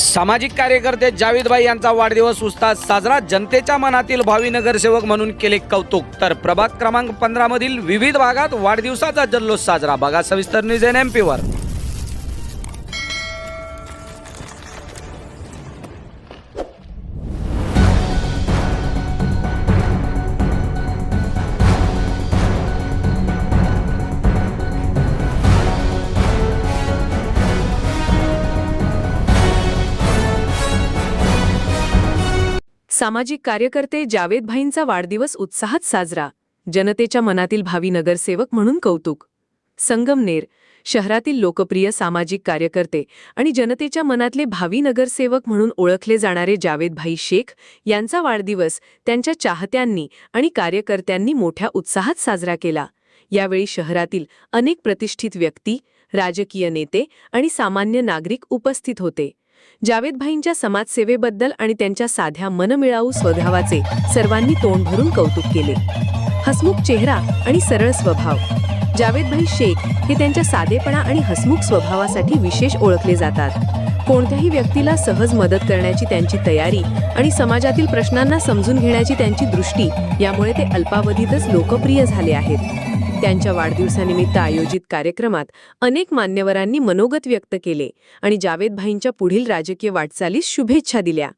सामाजिक कार्यकर्ते जावेदभाई यांचा वाढदिवस उत्साहात साजरा जनतेच्या मनातील भावी नगरसेवक म्हणून केले कौतुक. तर प्रभाग क्रमांक पंधरा मधील विविध भागात वाढदिवसाचा जल्लोष साजरा. बघा सविस्तर न्यूज एन एम पीवर सामाजिक कार्यकर्ते जावेद भाईंचा वाढदिवस उत्साहात साजरा. जनतेच्या मनातील भावी नगरसेवक म्हणून कौतुक. संगमनेर शहरातील लोकप्रिय सामाजिक कार्यकर्ते आणि जनतेच्या मनातले भावी नगरसेवक म्हणून ओळखले जाणारे जावेदभाई शेख यांचा वाढदिवस त्यांच्या चाहत्यांनी आणि कार्यकर्त्यांनी मोठ्या उत्साहात साजरा केला. यावेळी शहरातील अनेक प्रतिष्ठित व्यक्ती राजकीय नेते आणि सामान्य नागरिक उपस्थित होते. जावेदभाईंच्या समाजसेवेबद्दल आणि त्यांच्या साध्या मनमिळावू स्वभावाचे सर्वांनी तोंड भरून कौतुक केले. हसमुख चेहरा आणि सरळ स्वभाव. जावेदभाई शेख हे त्यांच्या साधेपणा आणि हसमुख स्वभावासाठी विशेष ओळखले जातात. कोणत्याही व्यक्तीला सहज मदत करण्याची त्यांची तयारी आणि समाजातील प्रश्नांना समजून घेण्याची त्यांची दृष्टी यामुळे ते अल्पावधीतच लोकप्रिय झाले आहेत. त्यांच्या वाढदिवसानिमित्त आयोजित कार्यक्रमात अनेक मान्यवरांनी मनोगत व्यक्त केले आणि जावेदभाईंच्या पुढील राजकीय वाटचालीस शुभेच्छा दिल्या.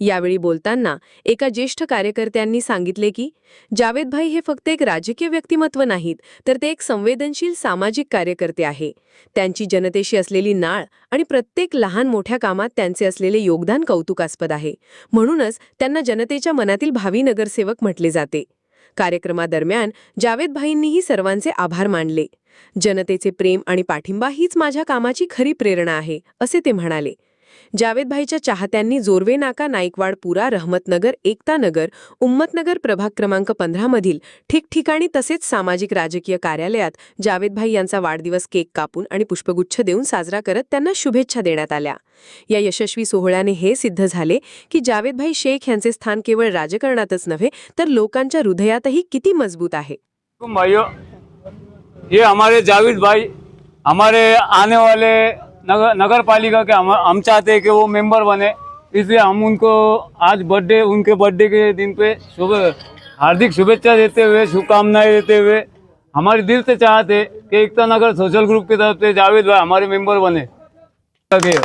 यावेळी बोलताना एका ज्येष्ठ कार्यकर्त्यांनी सांगितले की जावेदभाई हे फक्त एक राजकीय व्यक्तिमत्व नाहीत तर ते एक संवेदनशील सामाजिक कार्यकर्ते आहे. त्यांची जनतेशी असलेली नाळ आणि प्रत्येक लहान मोठ्या कामात त्यांचे असलेले योगदान कौतुकास्पद आहे. म्हणूनच त्यांना जनतेच्या मनातील भावी नगरसेवक म्हटले जाते. कार्यक्रमादरम्यान जावेदभाईंनीही सर्वांचे आभार मानले. जनतेचे प्रेम आणि पाठिंबा हीच माझ्या कामाची खरी प्रेरणा आहे असे ते म्हणाले. जावेदभाईच्या चाहत्यांनी जोरवे नाका नाईकवाडपुरा रहमतनगर एकतानगर उम्मतनगर प्रभाग क्रमांक पंधरामधील ठिकठिकाणी तसेच सामाजिक राजकीय कार्यालयात जावेदभाई यांचा वाढदिवस केक कापून आणि पुष्पगुच्छ देऊन साजरा करत त्यांना शुभेच्छा देण्यात आल्या. या यशस्वी सोहळ्याने हे सिद्ध झाले की जावेदभाई शेख यांचे स्थान केवळ राजकारणातच नव्हे तर लोकांच्या हृदयातही किती मजबूत आहे. ये हमारे जावेद भाई हमारे आने वाले नगर नगर पालिका के हम हम चाहते हैं कि वो मेंबर बने। इसलिए हम उनको आज बर्थडे उनके बर्थडे के दिन पे शुभ हार्दिक शुभेच्छा देते हुए शुभकामनाएं देते हुए हमारे दिल से चाहते हैं कि एकता नगर सोशल ग्रुप की तरफ से जावेद भाई हमारे मेंबर बने। लगे